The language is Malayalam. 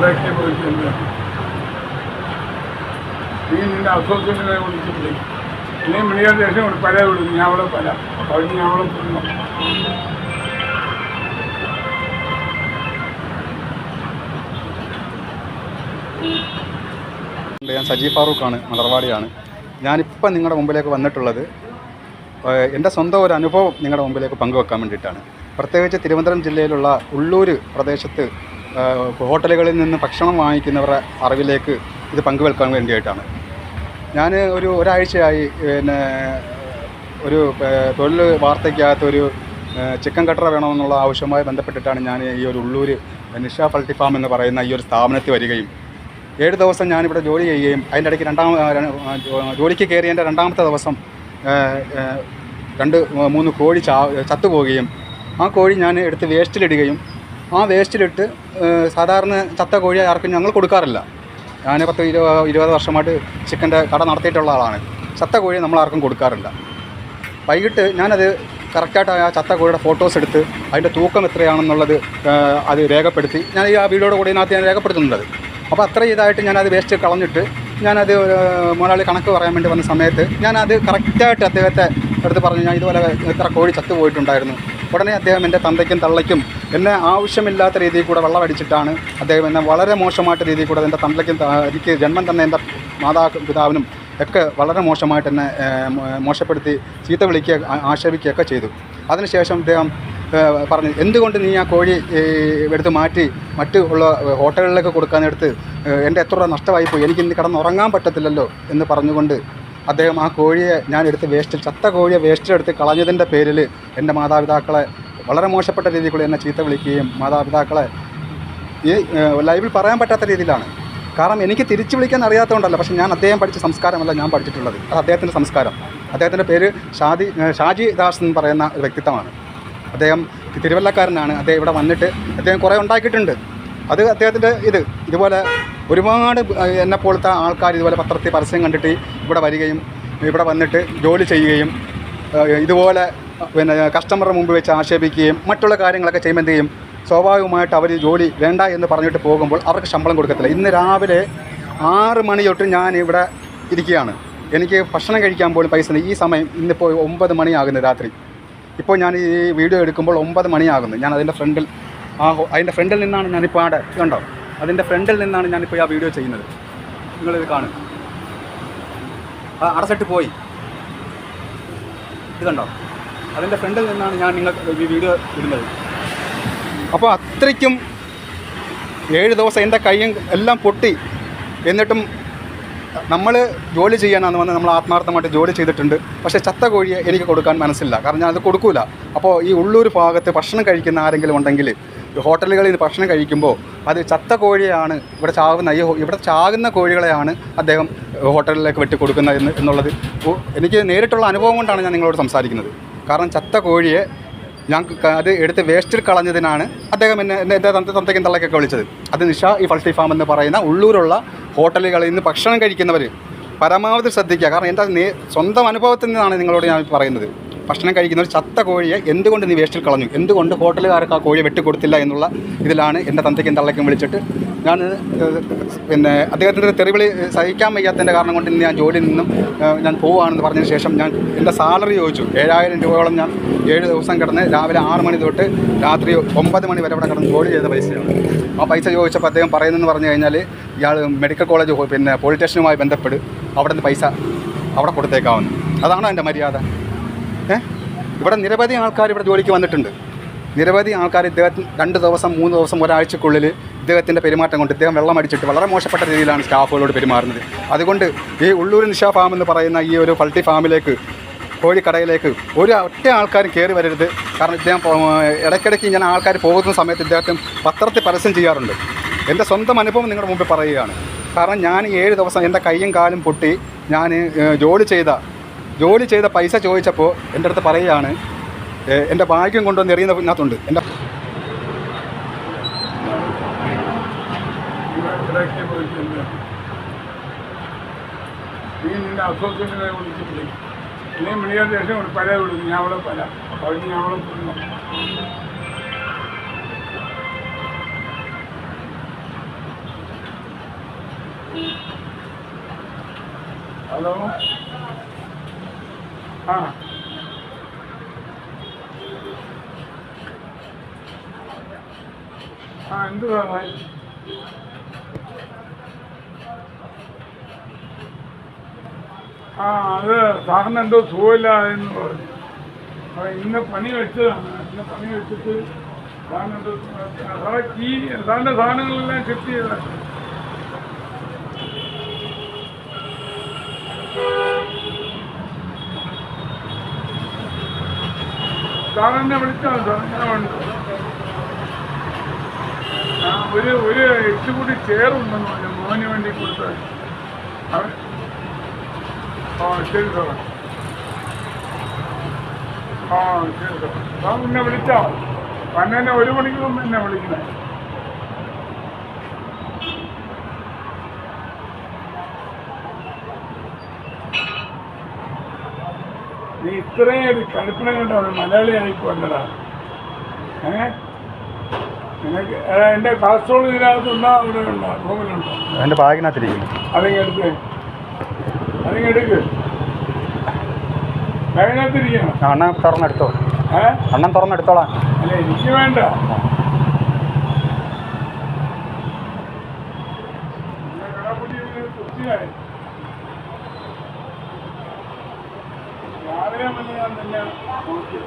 ഇടയ്ക്ക് പോയിട്ടുണ്ട് നീ നിന്റെ അസോസിയേഷനെ വിളിച്ചിട്ടില്ലേ നീ വിളിയാൻ ശേഷം ഒരു പല വിളിക്കും ഞാൻ അവളെ പല കഴിഞ്ഞ് ഞാൻ അവളെ പുറന്നു ഞാൻ സജി ഫാറൂഖാണ് മലർവാടിയാണ്. ഞാനിപ്പം നിങ്ങളുടെ മുമ്പിലേക്ക് വന്നിട്ടുള്ളത് എന്റെ സ്വന്തം ഒരു അനുഭവം നിങ്ങളുടെ മുമ്പിലേക്ക് പങ്കുവെക്കാൻ വേണ്ടിയിട്ടാണ്. പ്രത്യേകിച്ച് തിരുവനന്തപുരം ജില്ലയിലുള്ള ഉള്ളൂർ പ്രദേശത്ത് ഹോട്ടലുകളിൽ നിന്ന് ഭക്ഷണം വാങ്ങിക്കുന്നവരുടെ അറിവിലേക്ക് ഇത് പങ്കുവെക്കാൻ വേണ്ടിയിട്ടാണ് ഞാൻ ഒരു ഒരാഴ്ചയായി പിന്നെ ഒരു തൊഴിൽ വാർത്തയ്ക്കകത്തൊരു ചിക്കൻ കട്ടറ വേണമെന്നുള്ള ആവശ്യവുമായി ബന്ധപ്പെട്ടിട്ടാണ് ഞാൻ ഈ ഒരു ഉള്ളൂർ നിഷ ഫൾട്ടി ഫാം എന്ന് പറയുന്ന ഈ ഒരു സ്ഥാപനത്തിൽ വരികയും ഏഴ് ദിവസം ഞാനിവിടെ ജോലി ചെയ്യുകയും അതിന്റെ ഇടയ്ക്ക് രണ്ടാം ജോലിക്ക് കയറിയതിന്റെ രണ്ടാമത്തെ ദിവസം രണ്ട് മൂന്ന് കോഴി ചാ ചത്തുപോവുകയും ആ കോഴി ഞാൻ എടുത്ത് വേസ്റ്റിലിടുകയും ആ വേസ്റ്റിലിട്ട് സാധാരണ ചത്ത കോഴി ആർക്കും ഞങ്ങൾ കൊടുക്കാറില്ല. ഞാൻ പത്ത് ഇരുപത് ഇരുപത് വർഷമായിട്ട് ചിക്കന്റെ കട നടത്തിയിട്ടുള്ള ആളാണ്. ചത്ത കോഴി നമ്മൾ ആർക്കും കൊടുക്കാറില്ല. വൈകിട്ട് ഞാനത് കറക്റ്റായിട്ട് ആ ചത്ത കോഴിയുടെ ഫോട്ടോസ് എടുത്ത് അതിന്റെ തൂക്കം എത്രയാണെന്നുള്ളത് അത് രേഖപ്പെടുത്തി ഞാൻ ഈ ആ വീഡിയോയുടെ കൂടെ ഇതിനകത്ത് ഞാൻ രേഖപ്പെടുത്തുന്നുണ്ട്. അപ്പോൾ അത്ര ഇതായിട്ട് ഞാനത് വേസ്റ്റ് കളഞ്ഞിട്ട് ഞാനത് മോനാളി കണക്ക് പറയാൻ വേണ്ടി വന്ന സമയത്ത് ഞാനത് കറക്റ്റായിട്ട് അദ്ദേഹത്തെ എടുത്ത് പറഞ്ഞു ഞാൻ ഇതുപോലെ ഇത്ര കോഴി ചത്തു പോയിട്ടുണ്ടായിരുന്നു. ഉടനെ അദ്ദേഹം എന്റെ തന്തയ്ക്കും തള്ളയ്ക്കും എന്നെ ആവശ്യമില്ലാത്ത രീതിയിൽ കൂടെ വെള്ളമടിച്ചിട്ടാണ് അദ്ദേഹം എന്നെ വളരെ മോശമായിട്ട് രീതിയിൽ കൂടെ എന്റെ തന്തയ്ക്കും എനിക്ക് ജന്മം തന്നെ എന്റെ മാതാ പിതാവിനും ഒക്കെ വളരെ മോശമായിട്ട് എന്നെ മോശപ്പെടുത്തി ചീത്ത വിളിക്കുക ആക്ഷേപിക്കുകയൊക്കെ ചെയ്തു. അതിനുശേഷം അദ്ദേഹം പറഞ്ഞു എന്തുകൊണ്ട് നീ ആ കോഴി എടുത്ത് മാറ്റി മറ്റ് ഉള്ള ഹോട്ടലുകളിലേക്ക് കൊടുക്കാനെടുത്ത് എന്റെ എത്ര രൂപ നഷ്ടമായിപ്പോയി? എനിക്ക് ഇന്ന് കിടന്നുറങ്ങാൻ പറ്റത്തില്ലല്ലോ എന്ന് പറഞ്ഞുകൊണ്ട് അദ്ദേഹം ആ കോഴിയെ ഞാൻ എടുത്ത് വേസ്റ്റിൽ ചത്ത കോഴിയെ വേസ്റ്റിലെടുത്ത് കളഞ്ഞതിന്റെ പേരിൽ എന്റെ മാതാപിതാക്കളെ വളരെ മോശപ്പെട്ട രീതിയിൽ എന്നെ ചീത്ത വിളിക്കുകയും മാതാപിതാക്കളെ ഈ ലൈവിൽ പറയാൻ പറ്റാത്ത രീതിയിലാണ്. കാരണം എനിക്ക് തിരിച്ചു വിളിക്കാൻ അറിയാത്തതുകൊണ്ടല്ല പക്ഷേ ഞാൻ അദ്ദേഹം പഠിച്ച സംസ്കാരമല്ല ഞാൻ പഠിച്ചിട്ടുള്ളത്. അത് അദ്ദേഹത്തിന്റെ സംസ്കാരം. അദ്ദേഹത്തിന്റെ പേര് ഷാദി ഷാജി ദാസ് എന്ന് പറയുന്ന ഒരു വ്യക്തിത്വമാണ്. അദ്ദേഹം തിരുവല്ലക്കാരനാണ്. അദ്ദേഹം ഇവിടെ വന്നിട്ട് അദ്ദേഹം കുറേ ഉണ്ടാക്കിയിട്ടുണ്ട്. അത് അദ്ദേഹത്തിന്റെ ഇത്. ഇതുപോലെ ഒരുപാട് എന്നെ പോലത്തെ ആൾക്കാർ ഇതുപോലെ പത്രത്തിൽ പരസ്യം കണ്ടിട്ട് ഇവിടെ വരികയും ഇവിടെ വന്നിട്ട് ജോലി ചെയ്യുകയും ഇതുപോലെ പിന്നെ കസ്റ്റമറുടെ മുമ്പ് വെച്ച് ആക്ഷേപിക്കുകയും മറ്റുള്ള കാര്യങ്ങളൊക്കെ ചെയ്യുമ്പോൾ എന്ത് ചെയ്യും? സ്വാഭാവികമായിട്ട് അവർ ജോലി വേണ്ട എന്ന് പറഞ്ഞിട്ട് പോകുമ്പോൾ അവർക്ക് ശമ്പളം കൊടുക്കത്തില്ല. ഇന്ന് രാവിലെ ആറ് മണി തൊട്ട് ഞാൻ ഇവിടെ ഇരിക്കുകയാണ്. എനിക്ക് ഭക്ഷണം കഴിക്കാൻ പോലും പൈസ ഈ സമയം ഇന്നിപ്പോൾ ഒമ്പത് മണിയാകുന്നു രാത്രി. ഇപ്പോൾ ഞാൻ ഈ വീഡിയോ എടുക്കുമ്പോൾ ഒമ്പത് മണിയാകുന്നു ഞാൻ അതിന്റെ ഫ്രണ്ടിൽ ആ അതിന്റെ ഫ്രണ്ടിൽ നിന്നാണ് ഞാനിപ്പോൾ ആടെ കണ്ടോ അതിന്റെ ഫ്രണ്ടിൽ നിന്നാണ് ഞാനിപ്പോൾ ആ വീഡിയോ ചെയ്യുന്നത്. നിങ്ങളിത് കാണും ആ അടച്ചിട്ട് പോയി. ഇത് കണ്ടോ? അതിന്റെ ഫ്രണ്ടിൽ നിന്നാണ് ഞാൻ നിങ്ങൾക്ക് ഈ വീഡിയോ ഇടുന്നത്. അപ്പോൾ അത്രയ്ക്കും ഏഴ് ദിവസം എന്റെ കൈയും എല്ലാം പൊട്ടി. എന്നിട്ടും നമ്മൾ ജോലി ചെയ്യാനാന്ന് വന്ന് നമ്മൾ ആത്മാർത്ഥമായിട്ട് ജോലി ചെയ്തിട്ടുണ്ട്. പക്ഷേ ചത്ത കോഴിയെ എനിക്ക് കൊടുക്കാൻ മനസ്സില്ല. കാരണം ഞാനത് കൊടുക്കൂല. അപ്പോൾ ഈ ഉള്ളൂർ ഭാഗത്ത് ഭക്ഷണം കഴിക്കുന്ന ആരെങ്കിലും ഉണ്ടെങ്കിൽ ഹോട്ടലുകളിൽ ഭക്ഷണം കഴിക്കുമ്പോൾ അത് ചത്ത കോഴിയാണ് ഇവിടെ ചാകുന്ന ഈ ഇവിടെ ചാകുന്ന കോഴികളെയാണ് അദ്ദേഹം ഹോട്ടലിലേക്ക് വെട്ടിക്കൊടുക്കുന്നത് എന്ന് എന്നുള്ളത് എനിക്ക് നേരിട്ടുള്ള അനുഭവം കൊണ്ടാണ് ഞാൻ നിങ്ങളോട് സംസാരിക്കുന്നത്. കാരണം ചത്ത കോഴിയെ ഞാൻ അത് എടുത്ത് വേസ്റ്റിൽ കളഞ്ഞതിനാണ് അദ്ദേഹം എന്നെ എന്റെ എന്റെ തന്ത തന്തയ്ക്കും തള്ളയ്ക്കൊക്കെ വിളിച്ചത്. അത് നിഷ ഈ ഫൾട്ടി ഫാം എന്ന് പറയുന്ന ഉള്ളൂരുള്ള ഹോട്ടലുകളിൽ നിന്ന് ഭക്ഷണം കഴിക്കുന്നവർ പരമാവധി ശ്രദ്ധിക്കുക. കാരണം എന്റെ സ്വന്തം അനുഭവത്തിൽ നിന്നാണ് നിങ്ങളോട് ഞാൻ പറയുന്നത്. ഭക്ഷണം കഴിക്കുന്ന ഒരു ചത്ത കോഴിയെ എന്തുകൊണ്ട് നീ വേസ്റ്റിൽ കളഞ്ഞു? എന്തുകൊണ്ട് ഹോട്ടലുകാർക്ക് ആ കോഴിയെ വെട്ടിക്കൊടുത്തില്ല എന്നുള്ള ഇതിലാണ് എന്റെ തന്തയ്ക്കും തള്ളയ്ക്കും വിളിച്ചിട്ട് ഞാൻ പിന്നെ അദ്ദേഹത്തിന്റെ തെറിവിളി സഹിക്കാൻ വയ്യാത്തതിന്റെ കാരണം കൊണ്ട് ഞാൻ ജോലിയിൽ നിന്നും ഞാൻ പോവുകയാണെന്ന് പറഞ്ഞതിന് ശേഷം ഞാൻ എന്റെ സാലറി ചോദിച്ചു. ഏഴായിരം രൂപയോളം ഞാൻ ഏഴ് ദിവസം കിടന്ന് രാവിലെ ആറ് മണി തൊട്ട് രാത്രി ഒമ്പത് മണി വരെ ഇവിടെ കിടന്ന് ജോലി ചെയ്ത പൈസയാണ്. ആ പൈസ ചോദിച്ചപ്പോൾ അദ്ദേഹം പറയുന്നതെന്ന് പറഞ്ഞു കഴിഞ്ഞാൽ ഇയാൾ മെഡിക്കൽ കോളേജ് പിന്നെ പോലീസ് സ്റ്റേഷനുമായി ബന്ധപ്പെട്ട് അവിടെ നിന്ന് പൈസ അവിടെ കൊടുത്തേക്കാവുന്നു. അതാണ് എന്റെ മര്യാദ. ഇവിടെ നിരവധി ആൾക്കാർ ഇവിടെ ജോലിക്ക് വന്നിട്ടുണ്ട്. നിരവധി ആൾക്കാർ ഇദ്ദേഹത്തിന് രണ്ട് ദിവസം മൂന്ന് ദിവസം ഒരാഴ്ചക്കുള്ളിൽ ഇദ്ദേഹത്തിന്റെ പെരുമാറ്റം കൊണ്ട് ഇദ്ദേഹം വെള്ളം അടിച്ചിട്ട് വളരെ മോശപ്പെട്ട രീതിയിലാണ് സ്റ്റാഫുകളോട് പെരുമാറുന്നത്. അതുകൊണ്ട് ഈ ഉള്ളൂർ നിഷ ഫാം എന്ന് പറയുന്ന ഈ ഒരു പൾട്ടി ഫാമിലേക്ക് കോഴിക്കടയിലേക്ക് ഒരു ഒറ്റ ആൾക്കാരും കയറി വരരുത്. കാരണം ഇദ്ദേഹം ഇടയ്ക്കിടയ്ക്ക് ഇങ്ങനെ ആൾക്കാർ പോകുന്ന സമയത്ത് ഇദ്ദേഹത്തിന് പത്രത്തിൽ പരസ്യം ചെയ്യാറുണ്ട്. എന്റെ സ്വന്തം അനുഭവം നിങ്ങളുടെ മുമ്പിൽ പറയുകയാണ്. കാരണം ഞാൻ ഏഴ് ദിവസം എന്റെ കൈയും കാലും പൊട്ടി ഞാൻ ജോലി ചെയ്ത ജോലി ചെയ്ത പൈസ ചോദിച്ചപ്പോൾ എന്റെ അടുത്ത് പറയുകയാണ് എന്റെ ഭാഗ്യം കൊണ്ടുവന്ന് എറിയുന്നതിനകത്തുണ്ട്. എന്റെ ഒരു ഞാൻ ഞാൻ ഹലോ? ആ. ആ എന്ത് സാറേ ആ അത് സാറിന് എന്തോ സുഖമില്ല എന്ന് പറഞ്ഞു. അപ്പൊ ഇന്ന് പണി വെച്ചതാണ് ഇന്ന് പണി വെച്ചിട്ട് സാറിന് എന്തോ സാറിന്റെ സാധനങ്ങളെല്ലാം ചെക്ക് ചെയ്തതാണ് സാർ. വിളിച്ചാൽ ഉണ്ട് ഒരു ഒരു ഒരു കൂടി ചെയറുണ്ടെന്ന് പറഞ്ഞു. മോന് വേണ്ടി കൊടുത്താൽ. ആ ശരി സാറേ. ആ ശരി സാർ സാർ എന്നെ വിളിച്ചാൽ പന്നെ ഒരു മണിക്കൂർ മുമ്പ് എന്നെ വിളിക്കണേ. ഇത്രയും ഒരു കടുപ്പിനെ കണ്ടാണ് മലയാളിയായി ആയിപ്പോണ്ടടാ ഏ? നിനക്ക് എന്റെ കാസർഗോഡ് ഇതിനകത്തുണ്ടോ അവിടെ ഉണ്ടോ? റൂമിലുണ്ടോ എന്റെ ബാഗിനകത്തിരിക്കുന്നു. അതിങ്ങെടുത്ത് അതിങ്ങെടുക്ക് ബാഗിനകത്തിരിക്കണം. അണ്ണൻ തുറന്നെടുത്തോ ഏ? അണ്ണൻ തുറന്നെടുത്തോളാം. അല്ല എനിക്ക് വേണ്ട പിന്നെ കടപ്പുടി ഇങ്ങനെ തൃപ്തിയായി. രാവിലെ മുതൽ ഞാൻ തന്നെ നോക്കി